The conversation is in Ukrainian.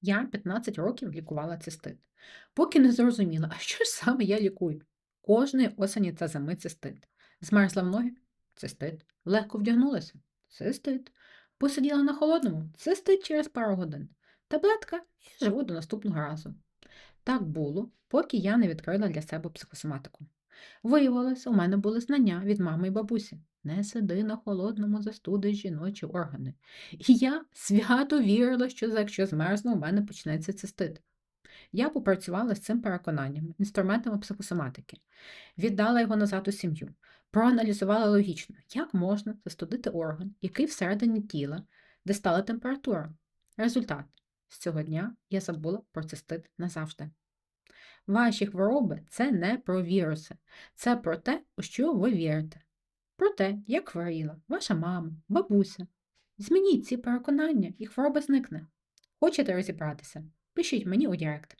Я 15 років лікувала цистит, поки не зрозуміла, а що ж саме я лікую? Кожної осені та зими цистит. Змерзла в ноги? Цистит. Легко вдягнулася? Цистит. Посиділа на холодному? Цистит через пару годин. Таблетка і живу до наступного разу. Так було, поки я не відкрила для себе психосоматику. Виявилося, у мене були знання від мами і бабусі. Не сиди на холодному, застудиш жіночі органи. І я свято вірила, що якщо змерзну, у мене почнеться цистит. Я попрацювала з цим переконанням, інструментами психосоматики, віддала його назад у сім'ю, проаналізувала логічно, як можна застудити орган, який всередині тіла, де стала температура. Результат. З цього дня я забула про цистит назавжди. Ваші хвороби це не про віруси, це про те, у що ви вірите. Про те, як хворіла ваша мама, бабуся. Змініть ці переконання, і хвороба зникне. Хочете розібратися? Пишіть мені у Директ.